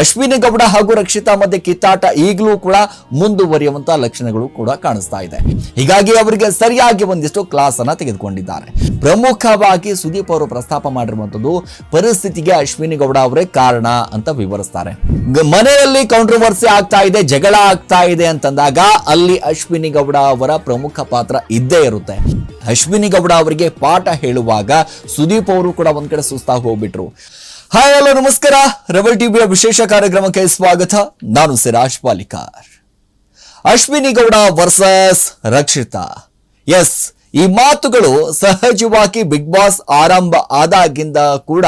ಅಶ್ವಿನಿ ಗೌಡ ಹಾಗೂ ರಕ್ಷಿತಾ ಮಧ್ಯೆ ಕಿತ್ತಾಟ ಈಗಲೂ ಕೂಡ ಮುಂದುವರಿಯುವಂತಹ ಲಕ್ಷಣಗಳು ಕೂಡ ಕಾಣಿಸ್ತಾ ಇದೆ. ಹೀಗಾಗಿ ಅವರಿಗೆ ಸರಿಯಾಗಿ ಒಂದಿಷ್ಟು ಕ್ಲಾಸ್ ಅನ್ನ ತೆಗೆದುಕೊಂಡಿದ್ದಾರೆ. ಪ್ರಮುಖವಾಗಿ ಸುದೀಪ್ ಅವರು ಪ್ರಸ್ತಾಪ ಮಾಡಿರುವಂತದ್ದು, ಪರಿಸ್ಥಿತಿಗೆ ಅಶ್ವಿನಿ ಗೌಡ ಅವರೇ ಕಾರಣ ಅಂತ ವಿವರಿಸ್ತಾರೆ. ಮನೆಯಲ್ಲಿ ಕಾಂಟ್ರವರ್ಸಿ ಆಗ್ತಾ ಇದೆ, ಜಗಳ ಆಗ್ತಾ ಇದೆ ಅಂತಂದಾಗ ಅಲ್ಲಿ ಅಶ್ವಿನಿ ಗೌಡ ಅವರ ಪ್ರಮುಖ ಪಾತ್ರ ಇದ್ದೇ ಇರುತ್ತೆ. ಅಶ್ವಿನಿ ಗೌಡ ಅವರಿಗೆ ಪಾಠ ಹೇಳುವಾಗ ಸುದೀಪ್ ಅವರು ಕೂಡ ಒಂದ್ ಕಡೆ ಸುಸ್ತಾಗಿ ಹೋಗ್ಬಿಟ್ರು. ಹಾಯ್, ಹಲೋ, ನಮಸ್ಕಾರ. ರೆಬಲ್ ಟಿವಿಯ ವಿಶೇಷ ಕಾರ್ಯಕ್ರಮಕ್ಕೆ ಸ್ವಾಗತ. ನಾನು ಸಿರಾಜ್ ಪಾಲಿಕಾರ್. ಅಶ್ವಿನಿ ಗೌಡ ವರ್ಸಸ್ ರಕ್ಷಿತಾ. ಎಸ್ ಈ ಮಾತುಗಳು ಸಹಜವಾಗಿ ಬಿಗ್ ಬಾಸ್ ಆರಂಭ ಆದಾಗಿಂದ ಕೂಡ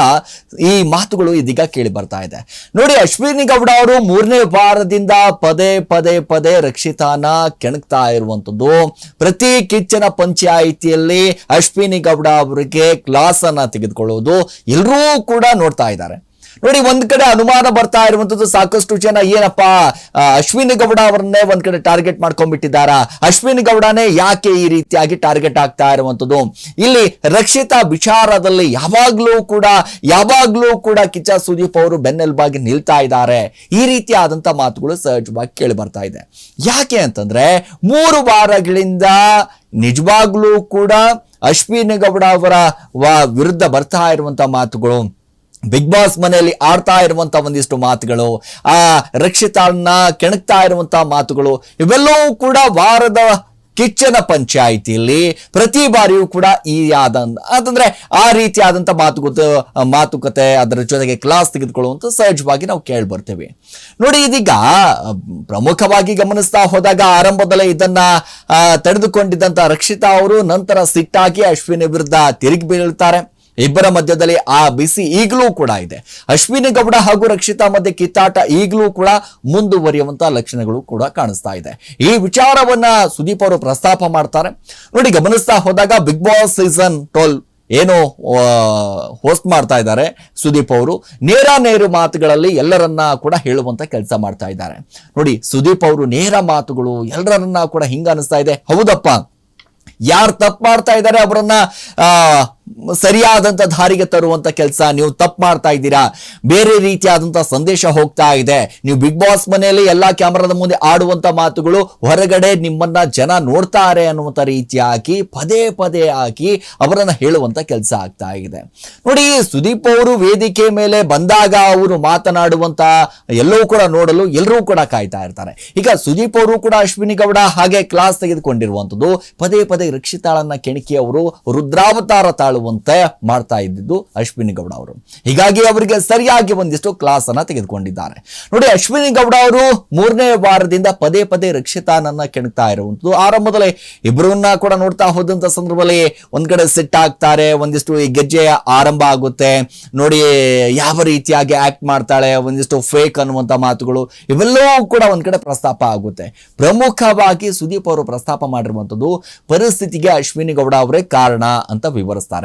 ಈ ಮಾತುಗಳು ಇದೀಗ ಕೇಳಿ ಬರ್ತಾ ಇದೆ. ನೋಡಿ, ಅಶ್ವಿನಿ ಗೌಡ ಅವರು ಮೂರನೇ ವಾರದಿಂದ ಪದೇ ಪದೇ ಪದೇ ರಕ್ಷಿತಾನ ಕೆಣಕ್ತಾ ಇರುವಂತದ್ದು. ಪ್ರತಿ ಕಿಚ್ಚನ ಪಂಚಾಯಿತಿಯಲ್ಲಿ ಅಶ್ವಿನಿ ಗೌಡ ಅವರಿಗೆ ಕ್ಲಾಸ್ ಅನ್ನ ತೆಗೆದುಕೊಳ್ಳುವುದು ಎಲ್ಲರೂ ಕೂಡ ನೋಡ್ತಾ ಇದ್ದಾರೆ. ನೋಡಿ, ಒಂದ್ ಕಡೆ ಅನುಮಾನ ಬರ್ತಾ ಇರುವಂತದ್ದು ಸಾಕಷ್ಟು ಜನ ಏನಪ್ಪಾ ಅಶ್ವಿನಿ ಗೌಡ ಅವರನ್ನೇ ಒಂದ್ ಕಡೆ ಟಾರ್ಗೆಟ್ ಮಾಡ್ಕೊಂಡ್ಬಿಟ್ಟಿದ್ದಾರಾ? ಅಶ್ವಿನಿ ಗೌಡನೇ ಯಾಕೆ ಈ ರೀತಿಯಾಗಿ ಟಾರ್ಗೆಟ್ ಆಗ್ತಾ ಇರುವಂತದ್ದು? ಇಲ್ಲಿ ರಕ್ಷಿತಾ ವಿಚಾರದಲ್ಲಿ ಯಾವಾಗ್ಲೂ ಕೂಡ ಯಾವಾಗ್ಲೂ ಕೂಡ ಕಿಚ್ಚ ಸುದೀಪ್ ಅವರು ಬೆನ್ನೆಲುಬಾಗಿ ನಿಲ್ತಾ ಇದ್ದಾರೆ. ಈ ರೀತಿಯಾದಂತ ಮಾತುಗಳು ಸಹಜವಾಗಿ ಕೇಳಿ ಬರ್ತಾ ಇದೆ. ಯಾಕೆ ಅಂತಂದ್ರೆ, ಮೂರು ವಾರಗಳಿಂದ ನಿಜವಾಗ್ಲೂ ಕೂಡ ಅಶ್ವಿನಿ ಗೌಡ ಅವರ ವಿರುದ್ಧ ಬರ್ತಾ ಇರುವಂತ ಮಾತುಗಳು. ಬಿಗ್ ಬಾಸ್ ಮನೆಯಲ್ಲಿ ಆಡ್ತಾ ಇರುವಂತ ಒಂದಿಷ್ಟು ಮಾತುಗಳು ಆ ರಕ್ಷಿತಾನ್ನ ಕೆಣಕ್ತಾ ಇರುವಂತ ಮಾತುಗಳು ಇವೆಲ್ಲವೂ ಕೂಡ ವಾರದ ಕಿಚ್ಚನ ಪಂಚಾಯಿತಿಯಲ್ಲಿ ಪ್ರತಿ ಬಾರಿಯೂ ಕೂಡ ಈ ಆದ ಅಂತಂದ್ರೆ ಆ ರೀತಿಯಾದಂಥ ಮಾತುಕತೆ ಮಾತುಕತೆ ಅದರ ಜೊತೆಗೆ ಕ್ಲಾಸ್ ತೆಗೆದುಕೊಳ್ಳುವಂತ ಸಹಜವಾಗಿ ನಾವು ಕೇಳಿ ಬರ್ತೇವೆ ನೋಡಿ ಇದೀಗ ಪ್ರಮುಖವಾಗಿ ಗಮನಿಸ್ತಾ ಹೋದಾಗ ಆರಂಭದಲ್ಲೇ ಇದನ್ನ ಆ, ತಡೆದುಕೊಂಡಿದ್ದಂತ ರಕ್ಷಿತಾ ಅವರು ನಂತರ ಸಿಟ್ಟಾಗಿ ಅಶ್ವಿನಿ ವಿರುದ್ಧ ತಿರುಗಿ ಬೀಳ್ತಾರೆ ಇಬ್ಬರ ಮಧ್ಯದಲ್ಲಿ ಆ ಬಿಸಿ ಈಗಲೂ ಕೂಡ ಇದೆ. ಅಶ್ವಿನಿ ಗೌಡ ಹಾಗೂ ರಕ್ಷಿತಾ ಮಧ್ಯೆ ಕಿತ್ತಾಟ ಈಗಲೂ ಕೂಡ ಮುಂದುವರಿಯುವಂತಹ ಲಕ್ಷಣಗಳು ಕೂಡ ಕಾಣಿಸ್ತಾ ಇದೆ. ಈ ವಿಚಾರವನ್ನ ಸುದೀಪ್ ಅವರು ಪ್ರಸ್ತಾಪ ಮಾಡ್ತಾರೆ. ನೋಡಿ, ಗಮನಿಸ್ತಾ ಹೋದಾಗ ಬಿಗ್ ಬಾಸ್ ಸೀಸನ್ ಟ್ವೆಲ್ ಏನು ಹೋಸ್ಟ್ ಮಾಡ್ತಾ ಇದ್ದಾರೆ ಸುದೀಪ್ ಅವರು. ನೇರ ನೇರ ಮಾತುಗಳಲ್ಲಿ ಎಲ್ಲರನ್ನ ಕೂಡ ಹೇಳುವಂತ ಕೆಲಸ ಮಾಡ್ತಾ ಇದ್ದಾರೆ. ನೋಡಿ, ಸುದೀಪ್ ಅವರು ನೇರ ಮಾತುಗಳು ಎಲ್ಲರನ್ನ ಕೂಡ ಹಿಂಗ ಅನಿಸ್ತಾ ಇದೆ. ಹೌದಪ್ಪ. ಯಾರು ತಪ್ಪು ಮಾಡ್ತಾ ಇದ್ದಾರೆ ಅವರನ್ನ ಸರಿಯಾದಂತ ದಾರಿಗೆ ತರುವಂತ ಕೆಲಸ, ನೀವು ತಪ್ಪು ಮಾಡ್ತಾ ಇದ್ದೀರಾ? ಬೇರೆ ರೀತಿಯಾದಂತ ಸಂದೇಶ ಹೋಗ್ತಾ ಇದೆ. ನೀವು ಬಿಗ್ ಬಾಸ್ ಮನೆಯಲ್ಲಿ ಎಲ್ಲಾ ಕ್ಯಾಮರಾದ ಮುಂದೆ ಆಡುವಂತ ಮಾತುಗಳು ಹೊರಗಡೆ ನಿಮ್ಮನ್ನ ಜನ ನೋಡ್ತಾರೆ ಅನ್ನುವಂತ ರೀತಿಯಾಗಿ ಪದೇ ಪದೇ ಹಾಕಿ ಅವರನ್ನ ಹೇಳುವಂತ ಕೆಲಸ ಆಗ್ತಾ ಇದೆ. ನೋಡಿ, ಸುದೀಪ್ ಅವರು ವೇದಿಕೆ ಮೇಲೆ ಬಂದಾಗ ಅವರು ಮಾತನಾಡುವಂತ ಎಲ್ಲವೂ ಕೂಡ ನೋಡಲು ಎಲ್ಲರೂ ಕೂಡ ಕಾಯ್ತಾ ಇರ್ತಾರೆ. ಈಗ ಸುದೀಪ್ ಅವರು ಕೂಡ ಅಶ್ವಿನಿ ಗೌಡ ಹಾಗೆ ಕ್ಲಾಸ್ ತೆಗೆದುಕೊಂಡಿರುವಂಥದ್ದು ಪದೇ ಪದೇ ರಕ್ಷಿತಾಳನ್ನ ಕೆಣಕಿ ಅವರು ರುದ್ರಾವತಾರ ತಾಳುವಂತೆ ಮಾಡ್ತಾ ಇದ್ದಿದ್ದು ಅಶ್ವಿನಿ ಗೌಡ ಅವರು. ಹೀಗಾಗಿ ಅವರಿಗೆ ಸರಿಯಾಗಿ ಒಂದಿಷ್ಟು ಕ್ಲಾಸ್ ಅನ್ನ ತೆಗೆದುಕೊಂಡಿದ್ದಾರೆ. ನೋಡಿ, ಅಶ್ವಿನಿ ಗೌಡ ಅವರು ಮೂರನೇ ವಾರದಿಂದ ಪದೇ ಪದೇ ರಕ್ಷಿತಾನನ್ನ ಕೆಣಕ್ತಾ ಇರುವಂತದ್ದು. ಆರಂಭದಲ್ಲಿ ಇಬ್ಬರನ್ನ ಕೂಡ ನೋಡ್ತಾ ಹೋದಂತ ಸಂದರ್ಭದಲ್ಲಿ ಒಂದ್ ಕಡೆ ಸೆಟ್ ಆಗ್ತಾರೆ, ಒಂದಿಷ್ಟು ಈ ಗೆಜ್ಜೆಯ ಆರಂಭ ಆಗುತ್ತೆ. ನೋಡಿ, ಯಾವ ರೀತಿಯಾಗಿ ಆಕ್ಟ್ ಮಾಡ್ತಾಳೆ, ಒಂದಿಷ್ಟು ಫೇಕ್ ಅನ್ನುವಂತ ಮಾತುಗಳು, ಇವೆಲ್ಲವೂ ಕೂಡ ಒಂದ್ ಕಡೆ ಪ್ರಸ್ತಾಪ ಆಗುತ್ತೆ. ಪ್ರಮುಖವಾಗಿ ಸುದೀಪ್ ಅವರು ಪ್ರಸ್ತಾಪ ಮಾಡಿರುವಂತದ್ದು, ಪರಿಸ್ಥಿತಿಗೆ ಅಶ್ವಿನಿ ಗೌಡ ಅವರೇ ಕಾರಣ ಅಂತ ವಿವರಿಸ್ತಾರೆ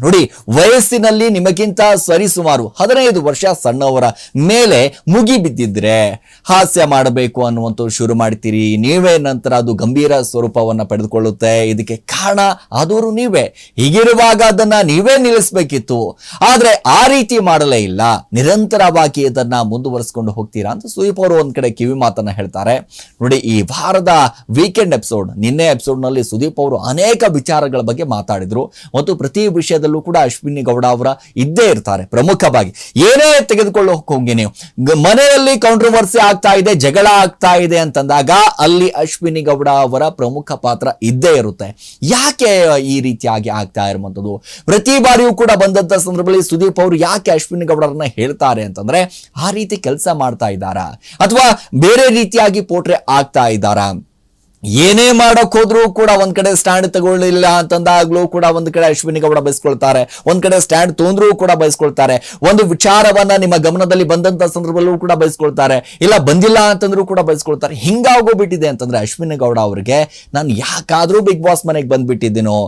ನೋಡಿ, ವಯಸ್ಸಿನಲ್ಲಿ ನಿಮಗಿಂತ ಸರಿಸುಮಾರು ಹದಿನೈದು ವರ್ಷ ಸಣ್ಣವರ ಮೇಲೆ ಮುಗಿ ಬಿದ್ದಿದ್ರೆ ಹಾಸ್ಯ ಮಾಡಬೇಕು ಅನ್ನುವಂಥ ಶುರು ಮಾಡ್ತೀರಿ. ನೀವೇ ನಂತರ ಅದು ಗಂಭೀರ ಸ್ವರೂಪವನ್ನ ಪಡೆದುಕೊಳ್ಳುತ್ತೆ. ಇದಕ್ಕೆ ಕಾರಣ ಆದವರು ನೀವೇ. ಹೀಗಿರುವಾಗ ಅದನ್ನ ನೀವೇ ನಿಲ್ಲಿಸಬೇಕಿತ್ತು. ಆದರೆ ಆ ರೀತಿ ಮಾಡಲೇ ಇಲ್ಲ. ನಿರಂತರವಾಗಿ ಇದನ್ನ ಮುಂದುವರಿಸಿಕೊಂಡು ಹೋಗ್ತೀರಾ ಅಂತ ಸುದೀಪ್ ಅವರು ಒಂದ್ ಕಡೆ ಕಿವಿ ಮಾತನ್ನ ಹೇಳ್ತಾರೆ. ನೋಡಿ, ಈ ವಾರದ ವೀಕೆಂಡ್ ಎಪಿಸೋಡ್ ನಿನ್ನೆ ಎಪಿಸೋಡ್ನಲ್ಲಿ ಸುದೀಪ್ ಅವರು ಅನೇಕ ವಿಚಾರಗಳ ಬಗ್ಗೆ ಮಾತಾಡಿದ್ರು. ಮತ್ತು ಪ್ರತಿ ವಿಷಯದಲ್ಲೂ ಕೂಡ ಅಶ್ವಿನಿ ಗೌಡ ಅವರ ಇದ್ದೇ ಇರ್ತಾರೆ ಪ್ರಮುಖವಾಗಿ. ಏನೇ ತೆಗೆದುಕೊಳ್ಳೋಕೆ ಹೋಗಿ ನೀವು. ಮನೆಯಲ್ಲಿ ಕಾಂಟ್ರವರ್ಸಿ ಆಗ್ತಾ ಇದೆ, ಜಗಳ ಆಗ್ತಾ ಇದೆ ಅಂತಂದಾಗ ಅಲ್ಲಿ ಅಶ್ವಿನಿ ಗೌಡ ಅವರ ಪ್ರಮುಖ ಪಾತ್ರ ಇದ್ದೇ ಇರುತ್ತೆ. ಯಾಕೆ ಈ ರೀತಿಯಾಗಿ ಆಗ್ತಾ ಇರುವಂಥದ್ದು? ಪ್ರತಿ ಬಾರಿಯೂ ಕೂಡ ಬಂದಂತ ಸಂದರ್ಭದಲ್ಲಿ ಸುದೀಪ್ ಅವರು ಯಾಕೆ ಅಶ್ವಿನಿ ಗೌಡರನ್ನ ಹೇಳ್ತಾರೆ ಅಂತಂದ್ರೆ, ಆ ರೀತಿ ಕೆಲಸ ಮಾಡ್ತಾ ಇದ್ದಾರಾ? ಅಥವಾ ಬೇರೆ ರೀತಿಯಾಗಿ ಪೋಟ್ರೆ ಆಗ್ತಾ ಇದ್ದಾರಾ? ಏನೇ ಮಾಡಕ್ ಹೋದ್ರು ಕೂಡ ಒಂದ್ ಕಡೆ ಸ್ಟ್ಯಾಂಡ್ ತಗೊಳ್ಳಿಲ್ಲ ಅಂತಂದಾಗ್ಲೂ ಕೂಡ ಒಂದ್ ಕಡೆ ಅಶ್ವಿನಿ ಗೌಡ ಬಯಸ್ಕೊಳ್ತಾರೆ ಒಂದ್ ಕಡೆ ಸ್ಟ್ಯಾಂಡ್ ತೊಂದ್ರೂ ಕೂಡ ಬಯಸ್ಕೊಳ್ತಾರೆ ಒಂದು ವಿಚಾರವನ್ನ ನಿಮ್ಮ ಗಮನದಲ್ಲಿ ಬಂದಂತ ಸಂದರ್ಭದಲ್ಲೂ ಕೂಡ ಬಯಸ್ಕೊಳ್ತಾರೆ ಇಲ್ಲ ಬಂದಿಲ್ಲ ಅಂತಂದ್ರೂ ಕೂಡ ಬಯಸ್ಕೊಳ್ತಾರೆ ಹಿಂಗಾಗೋಗ್ಬಿಟ್ಟಿದೆ ಅಂತಂದ್ರೆ ಅಶ್ವಿನಿ ಗೌಡ ಅವ್ರಿಗೆ, ನಾನು ಯಾಕಾದ್ರೂ ಬಿಗ್ ಬಾಸ್ ಮನೆಗೆ ಬಂದ್ಬಿಟ್ಟಿದ್ದೀನೋ,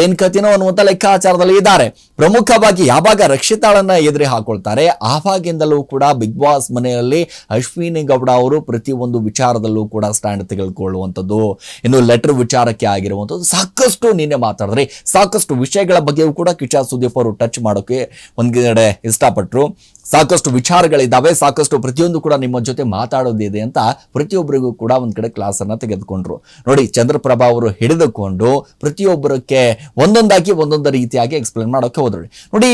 ಏನ್ ಕತಿನೋ ಅನ್ನುವಂತ ಲೆಕ್ಕಾಚಾರದಲ್ಲಿ ಇದ್ದಾರೆ. ಪ್ರಮುಖವಾಗಿ ಯಾವಾಗ ರಕ್ಷಿತಾಳನ್ನ ಎದುರಿ ಹಾಕೊಳ್ತಾರೆ, ಆವಾಗಿಂದಲೂ ಕೂಡ ಬಿಗ್ ಬಾಸ್ ಮನೆಯಲ್ಲಿ ಅಶ್ವಿನಿ ಗೌಡ ಅವರು ಪ್ರತಿ ಒಂದು ವಿಚಾರದಲ್ಲೂ ಕೂಡ ಸ್ಟ್ಯಾಂಡ್ ತೆಗೆದುಕೊಳ್ಳುವಂಥದ್ದು ಇನ್ನು ಲೆಟರ್ ವಿಚಾರಕ್ಕೆ ಆಗಿರುವಂಥದ್ದು ಸಾಕಷ್ಟು ನಿನ್ನೆ ಮಾತಾಡಿದ್ರಿ ಸಾಕಷ್ಟು ವಿಷಯಗಳ ಬಗ್ಗೆಯೂ ಕೂಡ ಕಿಶಾ ಸುದೀಪ್ ಅವರು ಟಚ್ ಮಾಡೋಕೆ ಕಡೆ ಇಷ್ಟಪಟ್ಟರು ಸಾಕಷ್ಟು ವಿಚಾರಗಳಿದ್ದಾವೆ, ಸಾಕಷ್ಟು ಪ್ರತಿಯೊಂದು ಕೂಡ ನಿಮ್ಮ ಜೊತೆ ಮಾತಾಡೋದಿದೆ ಅಂತ ಪ್ರತಿಯೊಬ್ಬರಿಗೂ ಕೂಡ ಒಂದು ಕಡೆ ಕ್ಲಾಸನ್ನು ತೆಗೆದುಕೊಂಡ್ರು. ನೋಡಿ, ಚಂದ್ರಪ್ರಭಾ ಅವರು ಹಿಡಿದುಕೊಂಡು ಪ್ರತಿಯೊಬ್ಬರಕ್ಕೆ ಒಂದೊಂದಾಗಿ ಒಂದೊಂದು ರೀತಿಯಾಗಿ ಎಕ್ಸ್ಪ್ಲೇನ್ ಮಾಡೋಕೆ ಹೋದ್ರು. ನೋಡಿ,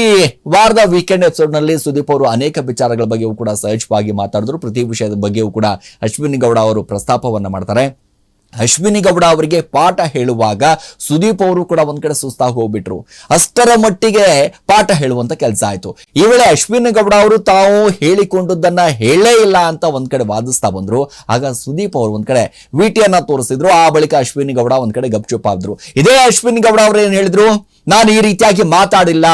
ವಾರದ ವೀಕೆಂಡ್ ಎಪಿಸೋಡ್ನಲ್ಲಿ ಸುದೀಪ್ ಅವರು ಅನೇಕ ವಿಚಾರಗಳ ಬಗ್ಗೆಯೂ ಕೂಡ ಸಹಜವಾಗಿ ಮಾತಾಡಿದ್ರು. ಪ್ರತಿ ವಿಷಯದ ಬಗ್ಗೆಯೂ ಕೂಡ ಅಶ್ವಿನಿ ಗೌಡ ಅವರು ಪ್ರಸ್ತಾಪವನ್ನು ಮಾಡ್ತಾರೆ. ಅಶ್ವಿನಿ ಗೌಡ ಅವರಿಗೆ ಪಾಠ ಹೇಳುವಾಗ ಸುದೀಪ್ ಅವರು ಕೂಡ ಒಂದ್ ಕಡೆ ಸುಸ್ತಾಗಿ ಹೋಗ್ಬಿಟ್ರು. ಅಷ್ಟರ ಮಟ್ಟಿಗೆ ಪಾಠ ಹೇಳುವಂತ ಕೆಲಸ ಆಯ್ತು. ಈ ವೇಳೆ ಅಶ್ವಿನಿ ಗೌಡ ಅವರು ತಾವು ಹೇಳಿಕೊಂಡದ್ದನ್ನ ಹೇಳೇ ಇಲ್ಲ ಅಂತ ಒಂದ್ ಕಡೆ ವಾದಿಸ್ತಾ ಬಂದ್ರು. ಆಗ ಸುದೀಪ್ ಅವರು ಒಂದ್ ಕಡೆ ವಿಟಿಯನ್ನ ತೋರಿಸಿದ್ರು. ಆ ಬಳಿಕ ಅಶ್ವಿನಿ ಗೌಡ ಒಂದ್ ಕಡೆ ಗಪ್ಚುಪ್ ಆದ್ರು. ಇದೇ ಅಶ್ವಿನಿ ಗೌಡ ಅವರು ಏನ್ ಹೇಳಿದ್ರು? ನಾನು ಈ ರೀತಿಯಾಗಿ ಮಾತಾಡಿಲ್ಲ,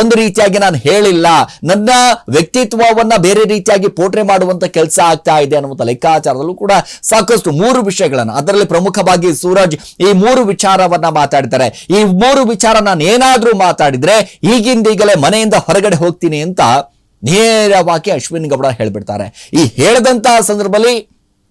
ಒಂದು ರೀತಿಯಾಗಿ ನಾನು ಹೇಳಿಲ್ಲ, ನನ್ನ ವ್ಯಕ್ತಿತ್ವವನ್ನ ಬೇರೆ ರೀತಿಯಾಗಿ ಪೋಟ್ರೆ ಮಾಡುವಂತ ಕೆಲಸ ಆಗ್ತಾ ಇದೆ ಅನ್ನುವಂಥ ಲೆಕ್ಕಾಚಾರದಲ್ಲೂ ಕೂಡ ಸಾಕಷ್ಟು ಮೂರು ವಿಷಯಗಳನ್ನು, ಅದರಲ್ಲಿ ಪ್ರಮುಖವಾಗಿ ಸೂರಜ್ ಈ ಮೂರು ವಿಚಾರವನ್ನ ಮಾತಾಡ್ತಾರೆ. ಈ ಮೂರು ವಿಚಾರ ನಾನು ಏನಾದ್ರೂ ಮಾತಾಡಿದ್ರೆ ಈಗಿಂದೀಗಲೇ ಮನೆಯಿಂದ ಹೊರಗಡೆ ಹೋಗ್ತೀನಿ ಅಂತ ನೇರವಾಗಿ ಅಶ್ವಿನ್ ಗೌಡ ಹೇಳ್ಬಿಡ್ತಾರೆ. ಈ ಹೇಳಿದಂತಹ ಸಂದರ್ಭದಲ್ಲಿ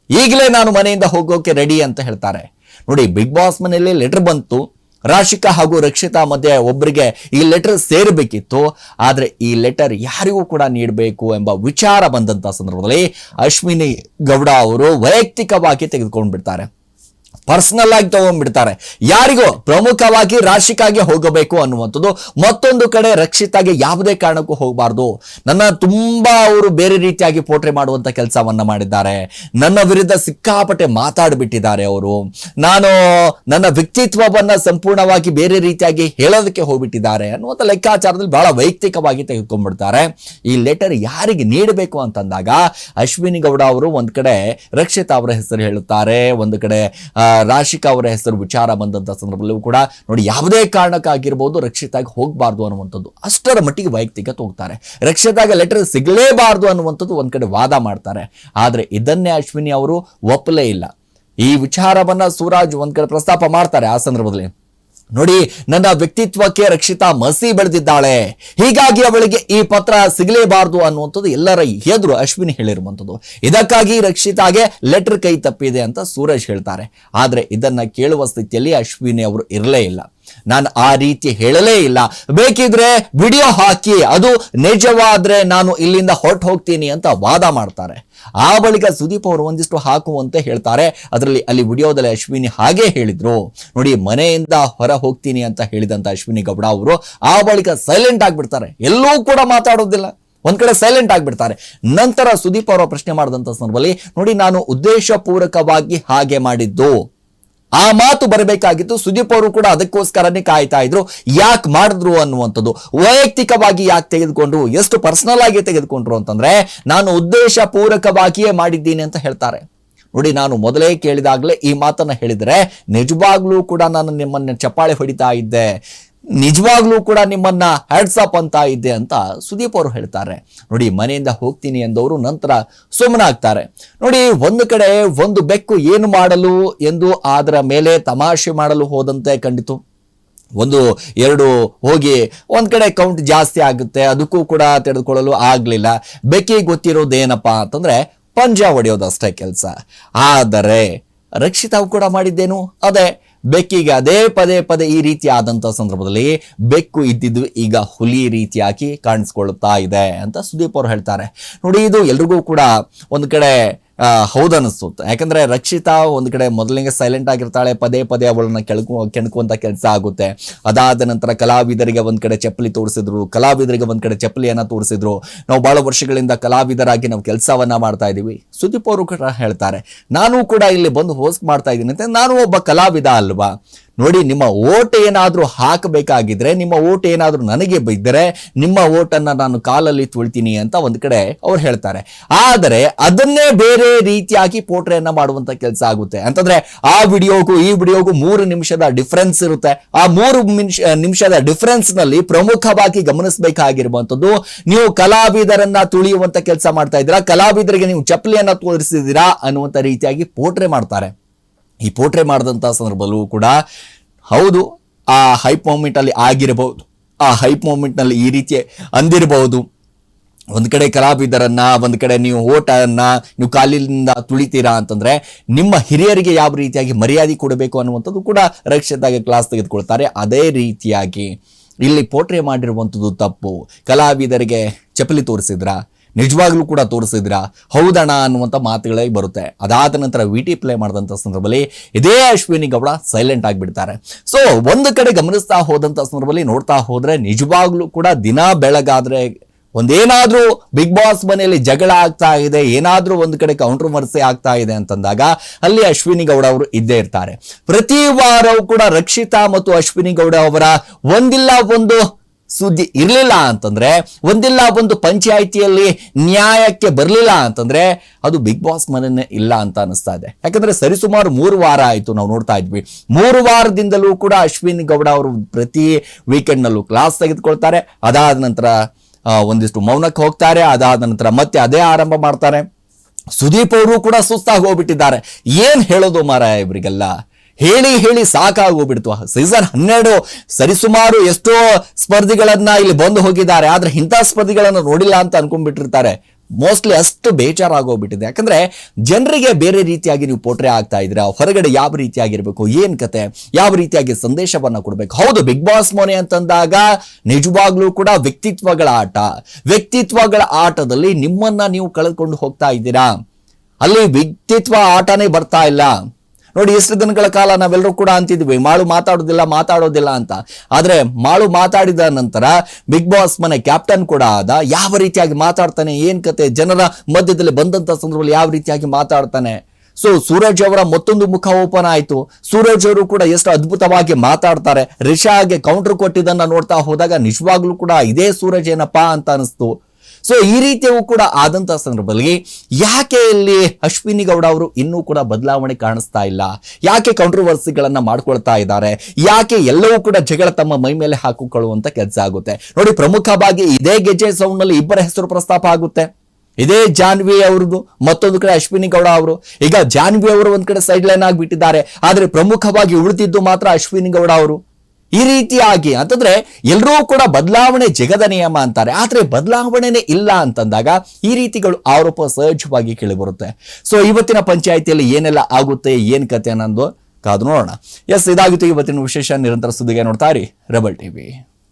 ಈಗಲೇ ನಾನು ಮನೆಯಿಂದ ಹೋಗೋಕೆ ರೆಡಿ ಅಂತ ಹೇಳ್ತಾರೆ. ನೋಡಿ ಬಿಗ್ ಬಾಸ್ ಮನೆಯಲ್ಲಿ ಲೆಟರ್ ಬಂತು. ರಾಶಿಕಾ ಹಾಗೂ ರಕ್ಷಿತಾ ಮಧ್ಯೆ ಒಬ್ಬರಿಗೆ ಈ ಲೆಟರ್ ಸೇರಬೇಕಿತ್ತು. ಆದರೆ ಈ ಲೆಟರ್ ಯಾರಿಗೂ ಕೂಡ ನೀಡಬೇಕು ಎಂಬ ವಿಚಾರ ಬಂದಂತ ಸಂದರ್ಭದಲ್ಲಿ ಅಶ್ವಿನಿ ಗೌಡ ಅವರು ವೈಯಕ್ತಿಕವಾಗಿ ತೆಗೆದುಕೊಂಡು ಬಿಡ್ತಾರೆ ಪರ್ಸನಲ್ ಆಗಿ ತಗೊಂಡ್ಬಿಡ್ತಾರೆ. ಯಾರಿಗೋ ಪ್ರಮುಖವಾಗಿ ರಾಶಿಕಾಗೆ ಹೋಗಬೇಕು ಅನ್ನುವಂಥದ್ದು ಮತ್ತೊಂದು ಕಡೆ ರಕ್ಷಿತಾಗೆ ಯಾವುದೇ ಕಾರಣಕ್ಕೂ ಹೋಗಬಾರ್ದು. ನನ್ನ ತುಂಬಾ ಅವರು ಬೇರೆ ರೀತಿಯಾಗಿ ಪೋಟ್ರೆ ಮಾಡುವಂತ ಕೆಲಸವನ್ನ ಮಾಡಿದ್ದಾರೆ. ನನ್ನ ವಿರುದ್ಧ ಸಿಕ್ಕಾಪಟ್ಟೆ ಮಾತಾಡಿಬಿಟ್ಟಿದ್ದಾರೆ ಅವರು. ನಾನು ನನ್ನ ವ್ಯಕ್ತಿತ್ವವನ್ನ ಸಂಪೂರ್ಣವಾಗಿ ಬೇರೆ ರೀತಿಯಾಗಿ ಹೇಳೋದಕ್ಕೆ ಹೋಗ್ಬಿಟ್ಟಿದ್ದಾರೆ ಅನ್ನುವಂಥ ಲೆಕ್ಕಾಚಾರದಲ್ಲಿ ಬಹಳ ವೈಯಕ್ತಿಕವಾಗಿ ತೆಗೆದುಕೊಂಡ್ಬಿಡ್ತಾರೆ. ಈ ಲೆಟರ್ ಯಾರಿಗೆ ನೀಡಬೇಕು ಅಂತಂದಾಗ ಅಶ್ವಿನಿ ಗೌಡ ಅವರು ಒಂದ್ ಕಡೆ ರಕ್ಷಿತಾ ಅವರ ಹೆಸರು ಹೇಳುತ್ತಾರೆ, ಒಂದು ಕಡೆ ರಾಶಿಕಾ ಅವರ ಹೆಸರು ವಿಚಾರ ಬಂದಂತ ಸಂದರ್ಭದಲ್ಲೂ ಕೂಡ ನೋಡಿ ಯಾವುದೇ ಕಾರಣಕ್ಕಾಗಿರ್ಬೋದು ರಕ್ಷಿತಾಗಿ ಹೋಗಬಾರ್ದು ಅನ್ನುವಂಥದ್ದು ಅಷ್ಟರ ಮಟ್ಟಿಗೆ ವೈಯಕ್ತಿಕ ಹೋಗ್ತಾರೆ ರಕ್ಷಿತಾಗ ಲೆಟರ್ ಸಿಗಲೇಬಾರ್ದು ಅನ್ನುವಂಥದ್ದು ಒಂದು ಕಡೆ ವಾದ ಮಾಡ್ತಾರೆ. ಆದರೆ ಇದನ್ನೇ ಅಶ್ವಿನಿ ಅವರು ಒಪ್ಪಲೇ ಇಲ್ಲ. ಈ ವಿಚಾರವನ್ನ ಸೂರಾಜ್ ಒಂದು ಕಡೆ ಪ್ರಸ್ತಾಪ ಮಾಡ್ತಾರೆ ಆ ಸಂದರ್ಭದಲ್ಲಿ. ನೋಡಿ, ನನ್ನ ವ್ಯಕ್ತಿತ್ವಕ್ಕೆ ರಕ್ಷಿತಾ ಮಸಿ ಬೆಳೆದಿದ್ದಾಳೆ. ಹೀಗಾಗಿ ಅವಳಿಗೆ ಈ ಪತ್ರ ಸಿಗಲೇಬಾರದು ಅನ್ನುವಂಥದ್ದು ಎಲ್ಲರ ಎದುರು ಅಶ್ವಿನಿ ಹೇಳಿರುವಂಥದ್ದು. ಇದಕ್ಕಾಗಿ ರಕ್ಷಿತಾಗೆ ಲೆಟರ್ ಕೈ ತಪ್ಪಿದೆ ಅಂತ ಸೂರಜ್ ಹೇಳ್ತಾರೆ. ಆದರೆ ಇದನ್ನ ಕೇಳುವ ಸ್ಥಿತಿಯಲ್ಲಿ ಅಶ್ವಿನಿ ಅವರು ಇರಲೇ ಇಲ್ಲ. ನಾನು ಆ ರೀತಿ ಹೇಳಲೇ ಇಲ್ಲ. ಬೇಕಿದ್ರೆ ವಿಡಿಯೋ ಹಾಕಿ, ಅದು ನಿಜವಾದ್ರೆ ನಾನು ಇಲ್ಲಿಂದ ಹೊರಟು ಹೋಗ್ತೀನಿ ಅಂತ ವಾದ ಮಾಡ್ತಾರೆ. ಆ ಬಳಿಕ ಸುದೀಪ್ ಅವರು ಒಂದಿಷ್ಟು ಹಾಕುವಂತೆ ಹೇಳ್ತಾರೆ. ಅದರಲ್ಲಿ ಅಲ್ಲಿ ವಿಡಿಯೋದಲ್ಲಿ ಅಶ್ವಿನಿ ಹಾಗೆ ಹೇಳಿದ್ರು. ನೋಡಿ, ಮನೆಯಿಂದ ಹೊರ ಹೋಗ್ತೀನಿ ಅಂತ ಹೇಳಿದಂತ ಅಶ್ವಿನಿ ಗೌಡ ಅವರು ಆ ಬಳಿಕ ಸೈಲೆಂಟ್ ಆಗಿಬಿಡ್ತಾರೆ. ಎಲ್ಲೂ ಕೂಡ ಮಾತಾಡೋದಿಲ್ಲ. ಒಂದ್ ಕಡೆ ಸೈಲೆಂಟ್ ಆಗಿಬಿಡ್ತಾರೆ. ನಂತರ ಸುದೀಪ್ ಅವರ ಪ್ರಶ್ನೆ ಮಾಡಿದಂತ ಸಂದರ್ಭದಲ್ಲಿ, ನೋಡಿ, ನಾನು ಉದ್ದೇಶಪೂರ್ವಕವಾಗಿ ಹಾಗೆ ಮಾಡಿದ್ದು. ಆ ಮಾತು ಬರಬೇಕಾಗಿತ್ತು. ಸುದೀಪ್ ಅವರು ಕೂಡ ಅದಕ್ಕೋಸ್ಕರನೇ ಕಾಯ್ತಾ ಇದ್ರು. ಯಾಕೆ ಮಾಡಿದ್ರು ಅನ್ನುವಂಥದ್ದು. ವೈಯಕ್ತಿಕವಾಗಿ ಯಾಕೆ ತೆಗೆದುಕೊಂಡ್ರು? ಎಷ್ಟು ಪರ್ಸನಲ್ ಆಗಿ ತೆಗೆದುಕೊಂಡ್ರು ಅಂತಂದ್ರೆ, ನಾನು ಉದ್ದೇಶ ಪೂರಕವಾಗಿಯೇ ಮಾಡಿದ್ದೀನಿ ಅಂತ ಹೇಳ್ತಾರೆ. ನೋಡಿ, ನಾನು ಮೊದಲೇ ಕೇಳಿದಾಗಲೇ ಈ ಮಾತನ್ನ ಹೇಳಿದ್ರೆ, ನಿಜವಾಗ್ಲೂ ಕೂಡ ನಾನು ನಿಮ್ಮನ್ನ ಚಪ್ಪಾಳೆ ಹೊಡಿತಾ ಇದ್ದೆ. ನಿಜವಾಗ್ಲೂ ಕೂಡ ನಿಮ್ಮನ್ನ ಹ್ಯಾಡ್ಸ್ ಅಪ್ ಅಂತ ಇದೆ ಅಂತ ಸುದೀಪ್ ಅವರು ಹೇಳ್ತಾರೆ. ನೋಡಿ, ಮನೆಯಿಂದ ಹೋಗ್ತೀನಿ ಎಂದವರು ನಂತರ ಸುಮ್ಮನಾಗ್ತಾರೆ ನೋಡಿ, ಒಂದು ಕಡೆ ಒಂದು ಬೆಕ್ಕು ಏನು ಮಾಡಲು ಎಂದು ಅದರ ಮೇಲೆ ತಮಾಷೆ ಮಾಡಲು ಹೋದಂತೆ ಕಂಡಿತು. ಒಂದು, ಎರಡು ಹೋಗಿ ಒಂದ್ ಕಡೆ ಕೌಂಟ್ ಜಾಸ್ತಿ ಆಗುತ್ತೆ, ಅದಕ್ಕೂ ಕೂಡ ತೆಗೆದುಕೊಳ್ಳಲು ಆಗ್ಲಿಲ್ಲ. ಬೆಕ್ಕಿಗೆ ಗೊತ್ತಿರೋದೇನಪ್ಪಾ ಅಂತಂದ್ರೆ ಪಂಜ ಹೊಡೆಯೋದಷ್ಟೇ ಕೆಲಸ. ಆದರೆ ರಕ್ಷಿತಾವು ಕೂಡ ಮಾಡಿದ್ದೇನು? ಅದೇ ಬೆಕ್ಕಿಗೆ ಅದೇ ಪದೇ ಪದೇ ಈ ರೀತಿ ಆದಂತ ಸಂದರ್ಭದಲ್ಲಿ ಬೆಕ್ಕು ಇದ್ದಿದ್ದು ಈಗ ಹುಲಿ ರೀತಿಯಾಗಿ ಕಾಣಿಸ್ಕೊಳ್ಳುತ್ತಾ ಇದೆ ಅಂತ ಸುದೀಪ್ ಅವರು ಹೇಳ್ತಾರೆ. ನೋಡಿ ಇದು ಎಲ್ರಿಗೂ ಕೂಡ ಒಂದು ಕಡೆ ಆ, ಯಾಕಂದರೆ ಯಾಕಂದ್ರೆ ರಕ್ಷಿತಾ ಒಂದು ಕಡೆ ಮೊದಲಿಗೆ ಸೈಲೆಂಟ್ ಆಗಿರ್ತಾಳೆ ಪದೇ ಪದೇ ಅವಳನ್ನ ಕೆಳಕು ಕೆಣಕುವಂತ ಕೆಲಸ ಆಗುತ್ತೆ. ಅದಾದ ನಂತರ ಕಲಾವಿದರಿಗೆ ಒಂದ್ ಕಡೆ ಚಪ್ಪಲಿ ತೋರಿಸಿದ್ರು ಕಲಾವಿದರಿಗೆ ಒಂದ್ ಕಡೆ ಚಪ್ಪಲಿಯನ್ನ ತೋರಿಸಿದ್ರು. ನಾವು ಬಹಳ ವರ್ಷಗಳಿಂದ ಕಲಾವಿದರಾಗಿ ನಾವು ಕೆಲಸವನ್ನ ಮಾಡ್ತಾ ಇದೀವಿ. ಸುದೀಪ್ ಅವರು ಕೂಡ ಹೇಳ್ತಾರೆ ನಾನು ಕೂಡ ಇಲ್ಲಿ ಬಂದು ಹೋಸ್ಟ್ ಮಾಡ್ತಾ ಇದ್ದೀನಿ. ಅಂತ ನಾನು ಒಬ್ಬ ಕಲಾವಿದ ಅಲ್ವಾ? ನೋಡಿ, ನಿಮ್ಮ ಓಟ್ ಏನಾದರೂ ಹಾಕಬೇಕಾಗಿದ್ರೆ, ನಿಮ್ಮ ಓಟ್ ಏನಾದರೂ ನನಗೆ ಬಿದ್ದರೆ, ನಿಮ್ಮ ಓಟನ್ನು ನಾನು ಕಾಲಲ್ಲಿ ತುಳ್ತೀನಿ ಅಂತ ಒಂದು ಕಡೆ ಅವ್ರು ಹೇಳ್ತಾರೆ. ಆದರೆ ಅದನ್ನೇ ಬೇರೆ ರೀತಿಯಾಗಿ ಪೋಟ್ರೆಯನ್ನು ಮಾಡುವಂಥ ಕೆಲಸ ಆಗುತ್ತೆ. ಅಂತಂದ್ರೆ ಆ ವಿಡಿಯೋಗೂ ಈ ವಿಡಿಯೋಗೂ ಮೂರು ನಿಮಿಷದ ಡಿಫ್ರೆನ್ಸ್ ಇರುತ್ತೆ. ಆ ಮೂರು ನಿಮಿಷ ನಿಮಿಷದ ಡಿಫ್ರೆನ್ಸ್ನಲ್ಲಿ ಪ್ರಮುಖವಾಗಿ ಗಮನಿಸಬೇಕಾಗಿರುವಂತದ್ದು ನೀವು ಕಲಾವಿದರನ್ನ ತುಳಿಯುವಂತ ಕೆಲಸ ಮಾಡ್ತಾ ಇದ್ದೀರಾ, ಕಲಾವಿದರಿಗೆ ನೀವು ಚಪ್ಪಲಿಯನ್ನ ತೋರಿಸಿದ್ದೀರಾ ಅನ್ನುವಂಥ ರೀತಿಯಾಗಿ ಪೋಟ್ರೆ ಮಾಡ್ತಾರೆ. ಈ ಪೋಟ್ರೆ ಮಾಡಿದಂಥ ಸಂದರ್ಭದಲ್ಲೂ ಕೂಡ ಹೌದು, ಆ ಹೈಪ್ ಮೂಮೆಂಟಲ್ಲಿ ಆಗಿರಬಹುದು. ಆ ಹೈಪ್ ಮೂಮೆಂಟ್ನಲ್ಲಿ ಈ ರೀತಿ ಅಂದಿರಬಹುದು. ಒಂದು ಕಡೆ ಕಲಾವಿದರನ್ನು, ಒಂದು ಕಡೆ ನೀವು ಓಟನ್ನು, ನೀವು ಕಾಲಿನಿಂದ ತುಳಿತೀರಾ ಅಂತಂದರೆ ನಿಮ್ಮ ಹಿರಿಯರಿಗೆ ಯಾವ ರೀತಿಯಾಗಿ ಮರ್ಯಾದೆ ಕೊಡಬೇಕು ಅನ್ನುವಂಥದ್ದು ಕೂಡ ರಕ್ಷಿತಾಗಿ ಕ್ಲಾಸ್ ತೆಗೆದುಕೊಳ್ತಾರೆ. ಅದೇ ರೀತಿಯಾಗಿ ಇಲ್ಲಿ ಪೋಟ್ರೆ ಮಾಡಿರುವಂಥದ್ದು ತಪ್ಪು. ಕಲಾವಿದರಿಗೆ ಚಪಲಿ ತೋರಿಸಿದ್ರ? ನಿಜವಾಗ್ಲೂ ಕೂಡ ತೋರಿಸಿದ್ರಾ ಹೌದಣ ಅನ್ನುವಂಥ ಮಾತುಗಳಿಗೆ ಬರುತ್ತೆ. ಅದಾದ ನಂತರ ವಿ ಟಿ ಪ್ಲೇ ಮಾಡಿದಂಥ ಸಂದರ್ಭದಲ್ಲಿ ಇದೇ ಅಶ್ವಿನಿ ಗೌಡ ಸೈಲೆಂಟ್ ಆಗಿಬಿಡ್ತಾರೆ. ಸೊ ಒಂದು ಕಡೆ ಗಮನಿಸ್ತಾ ಹೋದಂಥ ಸಂದರ್ಭದಲ್ಲಿ ನೋಡ್ತಾ ಹೋದರೆ ನಿಜವಾಗ್ಲೂ ಕೂಡ ದಿನ ಬೆಳಗಾದರೆ ಒಂದೇನಾದರೂ ಬಿಗ್ ಬಾಸ್ ಮನೆಯಲ್ಲಿ ಜಗಳ ಆಗ್ತಾ ಇದೆ, ಏನಾದ್ರೂ ಒಂದು ಕಡೆ ಕೌಂಟ್ರವರ್ಸಿ ಆಗ್ತಾ ಇದೆ ಅಂತಂದಾಗ ಅಲ್ಲಿ ಅಶ್ವಿನಿ ಗೌಡ ಅವರು ಇದ್ದೇ ಇರ್ತಾರೆ. ಪ್ರತಿ ವಾರವೂ ಕೂಡ ರಕ್ಷಿತಾ ಮತ್ತು ಅಶ್ವಿನಿ ಗೌಡ ಅವರ ಒಂದಿಲ್ಲ ಒಂದು ಸುದ್ದಿ ಇರಲಿಲ್ಲ ಅಂತಂದ್ರೆ, ಒಂದಿಲ್ಲ ಒಂದು ಪಂಚಾಯಿತಿಯಲ್ಲಿ ನ್ಯಾಯಕ್ಕೆ ಬರಲಿಲ್ಲ ಅಂತಂದ್ರೆ, ಅದು ಬಿಗ್ ಬಾಸ್ ಮನೆಯೇ ಇಲ್ಲ ಅಂತ ಅನಿಸ್ತಾ ಇದೆ. ಯಾಕಂದ್ರೆ ಸರಿಸುಮಾರು ಮೂರು ವಾರ ಆಯಿತು ನಾವು ನೋಡ್ತಾ ಇದ್ವಿ. ಮೂರು ವಾರದಿಂದಲೂ ಕೂಡ ಅಶ್ವಿನಿ ಗೌಡ ಅವರು ಪ್ರತಿ ವೀಕೆಂಡ್ನಲ್ಲೂ ಕ್ಲಾಸ್ ತೆಗೆದುಕೊಳ್ತಾರೆ. ಅದಾದ ನಂತರ ಒಂದಿಷ್ಟು ಮೌನಕ್ಕೆ ಹೋಗ್ತಾರೆ. ಅದಾದ ನಂತರ ಮತ್ತೆ ಅದೇ ಆರಂಭ ಮಾಡ್ತಾರೆ. ಸುದೀಪ್ ಅವರು ಕೂಡ ಸುಸ್ತಾಗಿ ಹೋಗ್ಬಿಟ್ಟಿದ್ದಾರೆ. ಏನು ಹೇಳೋದು ಮಾರ ಇವ್ರಿಗೆಲ್ಲ? ಹೇಳಿ ಹೇಳಿ ಸಾಕಾಗೋಗ್ಬಿಡ್ತು. ಸೀಸನ್ ಹನ್ನೆರಡು ಸರಿಸುಮಾರು ಎಷ್ಟೋ ಸ್ಪರ್ಧಿಗಳನ್ನ ಇಲ್ಲಿ ಬಂದು ಹೋಗಿದ್ದಾರೆ. ಆದ್ರೆ ಇಂಥ ಸ್ಪರ್ಧಿಗಳನ್ನು ನೋಡಿಲ್ಲ ಅಂತ ಅನ್ಕೊಂಡ್ಬಿಟ್ಟಿರ್ತಾರೆ. ಮೋಸ್ಟ್ಲಿ ಅಷ್ಟು ಬೇಜಾರಾಗೋಗ್ಬಿಟ್ಟಿದೆ. ಯಾಕಂದ್ರೆ ಜನರಿಗೆ ಬೇರೆ ರೀತಿಯಾಗಿ ನೀವು ಪೋಟ್ರೆ ಆಗ್ತಾ ಇದ್ದೀರಾ? ಹೊರಗಡೆ ಯಾವ ರೀತಿಯಾಗಿರ್ಬೇಕು? ಏನ್ ಕತೆ? ಯಾವ ರೀತಿಯಾಗಿ ಸಂದೇಶವನ್ನ ಕೊಡಬೇಕು? ಹೌದು ಬಿಗ್ ಬಾಸ್ ಮೋನೆ ಅಂತಂದಾಗ ನಿಜವಾಗ್ಲೂ ಕೂಡ ವ್ಯಕ್ತಿತ್ವಗಳ ಆಟ. ವ್ಯಕ್ತಿತ್ವಗಳ ಆಟದಲ್ಲಿ ನಿಮ್ಮನ್ನ ನೀವು ಕಳೆದುಕೊಂಡು ಹೋಗ್ತಾ ಇದ್ದೀರಾ? ಅಲ್ಲಿ ವ್ಯಕ್ತಿತ್ವ ಆಟನೇ ಬರ್ತಾ ಇಲ್ಲ. ನೋಡಿ ಎಷ್ಟು ದಿನಗಳ ಕಾಲ ನಾವೆಲ್ಲರೂ ಕೂಡ ಅಂತಿದ್ವಿ, ಮಾಳು ಮಾತಾಡೋದಿಲ್ಲ ಮಾತಾಡೋದಿಲ್ಲ ಅಂತ. ಆದರೆ ಮಾಳು ಮಾತಾಡಿದ ನಂತರ ಬಿಗ್ ಬಾಸ್ ಮನೆ ಕ್ಯಾಪ್ಟನ್ ಕೂಡ ಆದ, ಯಾವ ರೀತಿಯಾಗಿ ಮಾತಾಡ್ತಾನೆ, ಏನು ಕತೆ, ಜನರ ಮಧ್ಯದಲ್ಲಿ ಬಂದಂತ ಸಂದರ್ಭದಲ್ಲಿ ಯಾವ ರೀತಿಯಾಗಿ ಮಾತಾಡ್ತಾನೆ? ಸೊ ಸೂರಜ್ ಅವರ ಮತ್ತೊಂದು ಮುಖ ಓಪನ್ ಆಯಿತು. ಸೂರಜ್ ಅವರು ಕೂಡ ಎಷ್ಟು ಅದ್ಭುತವಾಗಿ ಮಾತಾಡ್ತಾರೆ. ರಿಷಾಗೆ ಕೌಂಟರ್ ಕೊಟ್ಟಿದ್ದನ್ನು ನೋಡ್ತಾ ಹೋದಾಗ ನಿಜವಾಗ್ಲೂ ಕೂಡ ಇದೇ ಸೂರಜ್ ಏನಪ್ಪಾ ಅಂತ ಅನಿಸ್ತು. ಸೊ ಈ ರೀತಿಯೂ ಕೂಡ ಆದಂತಹ ಸಂದರ್ಭದಲ್ಲಿ ಯಾಕೆ ಇಲ್ಲಿ ಅಶ್ವಿನಿ ಗೌಡ ಅವರು ಇನ್ನೂ ಕೂಡ ಬದಲಾವಣೆ ಕಾಣಿಸ್ತಾ ಇಲ್ಲ? ಯಾಕೆ ಕಾಂಟ್ರವರ್ಸಿಗಳನ್ನ ಮಾಡ್ಕೊಳ್ತಾ ಇದ್ದಾರೆ? ಯಾಕೆ ಎಲ್ಲವೂ ಕೂಡ ಜಗಳ ತಮ್ಮ ಮೈ ಮೇಲೆ ಹಾಕಿಕೊಳ್ಳುವಂತ ಕೆಲಸ ಆಗುತ್ತೆ? ನೋಡಿ ಪ್ರಮುಖವಾಗಿ ಇದೇ ಗೆಜ್ಜೆ ಸೌಂಡ್ನಲ್ಲಿ ಇಬ್ಬರ ಹೆಸರು ಪ್ರಸ್ತಾಪ ಆಗುತ್ತೆ. ಇದೇ ಜಾನ್ವಿ ಅವ್ರದ್ದು, ಮತ್ತೊಂದು ಕಡೆ ಅಶ್ವಿನಿ ಗೌಡ ಅವರು. ಈಗ ಜಾನ್ವಿ ಅವರು ಒಂದ್ ಕಡೆ ಸೈಡ್ ಲೈನ್ ಆಗಿಬಿಟ್ಟಿದ್ದಾರೆ. ಆದ್ರೆ ಪ್ರಮುಖವಾಗಿ ಉಳಿದಿದ್ದು ಮಾತ್ರ ಅಶ್ವಿನಿ ಗೌಡ ಅವರು. ಈ ರೀತಿಯಾಗಿ ಅಂತಂದ್ರೆ ಎಲ್ಲರೂ ಕೂಡ ಬದಲಾವಣೆ ಜಗದ ನಿಯಮ ಅಂತಾರೆ. ಆದರೆ ಬದಲಾವಣೆನೇ ಇಲ್ಲ ಅಂತಂದಾಗ ಈ ರೀತಿಗಳು ಆರೋಪ ಸಹಜವಾಗಿ ಕೇಳಿಬರುತ್ತೆ. ಸೊ ಇವತ್ತಿನ ಪಂಚಾಯಿತಿಯಲ್ಲಿ ಏನೆಲ್ಲ ಆಗುತ್ತೆ, ಏನು ಕತೆ ಅನ್ನೋದು ಕಾದು ನೋಡೋಣ. ಎಸ್ ಇದಾಗುತ್ತೆ ಇವತ್ತಿನ ವಿಶೇಷ ನಿರಂತರ ಸುದ್ದಿಗೆ ನೋಡ್ತಾ ಇರಿ. Rebel TV